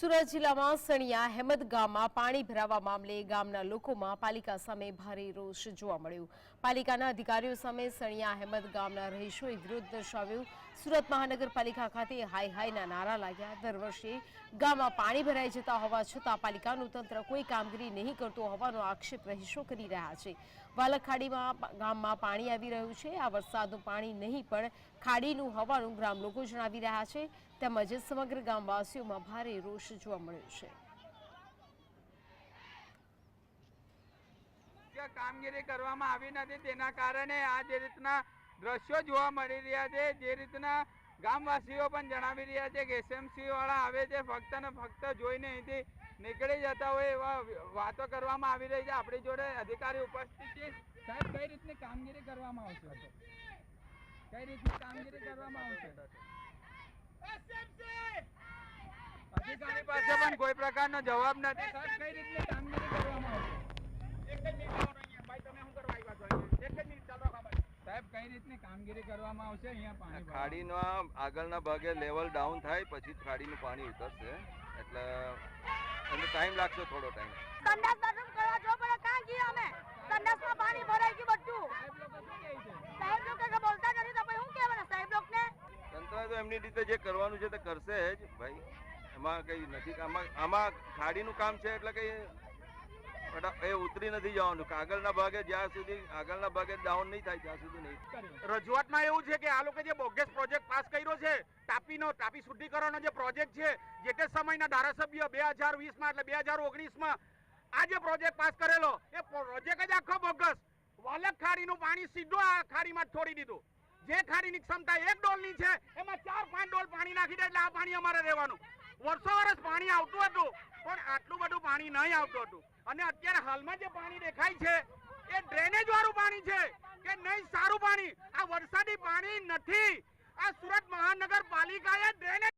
સુરત જિલ્લામાં સણિયા હેમદ ગામમાં પાણી ભરાવા મામલે ગામના લોકોમાં પાલિકા સામે ભારે રોષ જોવા મળ્યો. પાલિકાના અધિકારીઓ સામે સણિયા હેમદ ગામના રહીશોએ વિરોધ દર્શાવ્યો. સુરત મહાનગરપાલિકા ખાતે હાય હાયના નારા લાગ્યા. દર વર્ષે ગામમાં પાણી ભરાઈ જતા હોવા છતાં પાલિકાનું તંત્ર કોઈ કામગીરી નહીં કરતું હોવાનો આક્ષેપ રહીશો કરી રહ્યા છે. વાલખાડીમાં ગામમાં પાણી આવી રહ્યું છે. આ વરસાદનું પાણી નહીં, પણ ખાડીનું હોવાનું ગ્રામ લોકો જણાવી રહ્યા છે. તેમજ સમગ્ર ગામવાસીઓમાં ભારે રોષ જોવા મળ્યો છે. કામગીરી કરવામાં આવી નથી. તેના કારણે આ જે રીતના દ્રશ્યો જોવા મળી રહ્યા છે. જે રીતના ગામવાસીઓ પણ જણાવી રહ્યા છે કે એસએમસી વાળા આવે છે ફક્ત ને ફક્ત જોઈને અહીંથી નીકળી જતા હોય એવા વાતો કરવામાં આવી રહી છે. આપણી જોડે અધિકારી ઉપસ્થિત છે. સાહેબ, કઈ રીતની કામગીરી કરવામાં આવશે? કઈ રીતની કામગીરી કરવામાં આવશે? અધિકારી પાસે પણ કોઈ પ્રકારનો જવાબ નથી. સાહેબ, કઈ રીતની કામગીરી કરવામાં આવશે સાહેબ કઈ રીતની કામગીરી કરવામાં આવશે અહીંયા પાણી ભરાવા? આગળના ભાગે લેવલ ડાઉન થાય પછી જ ખાડીનું પાણી ઉતરશે. એટલે એનો ટાઈમ લાગશે થોડો ટાઈમ સંડાસ બાથરૂમ કરવા જો પડે કાં ગયા અમે? સંડાસમાં પાણી ભરાઈ ગયું બધું. સાહેબ લોકો કંઈ બોલતા કરી તો હું કહેવાના સાહેબ લોકને? તંત્ર તો એમની રીતે જે કરવાનું છે તે કરશે જ ભાઈ. એમાં કઈ નથી આમાં આમાં ખાડીનું કામ છે એટલે કઈ એ ઉતરી નથી જવાનું. આગળના ભાગે જ્યાં સુધી આગળના ભાગે ડાઉન નહીં થાય ત્યાં સુધી નહીં. રજૂઆતમાં એવું છે કે આ લોકો જે બોગસ પ્રોજેક્ટ પાસ કર્યો છે તાપીનો તાપી શુદ્ધિકરણનો જે પ્રોજેક્ટ છે જે તે સમયના ધારાસભ્ય બે હજાર વીસમાં એટલે બે હજાર ઓગણીસમાં આ જે પ્રોજેક્ટ પાસ કરેલો એ પ્રોજેક્ટ જ આખો બોગસ વાલક ખાડીનું પાણી સીધું આ ખાડીમાં છોડી દીધું. જે ખાડીની ક્ષમતા એક ડોલની છે એમાં ચાર પાંચ ડોલ પાણી નાખી દે એટલે આ પાણી અમારે રહેવાનું વર્ષો વર્ષ પાણી આવતું હતું પણ આટલું બધું પાણી નહીં આવતું હતું. અને અત્યારે હાલમાં જે પાણી દેખાય છે, એ ડ્રેનેજ વાળું પાણી છે, કે નહીં સારું પાણી. આ વરસાદી પાણી નથી. આ સુરત મહાનગરપાલિકાએ ડ્રેનેજ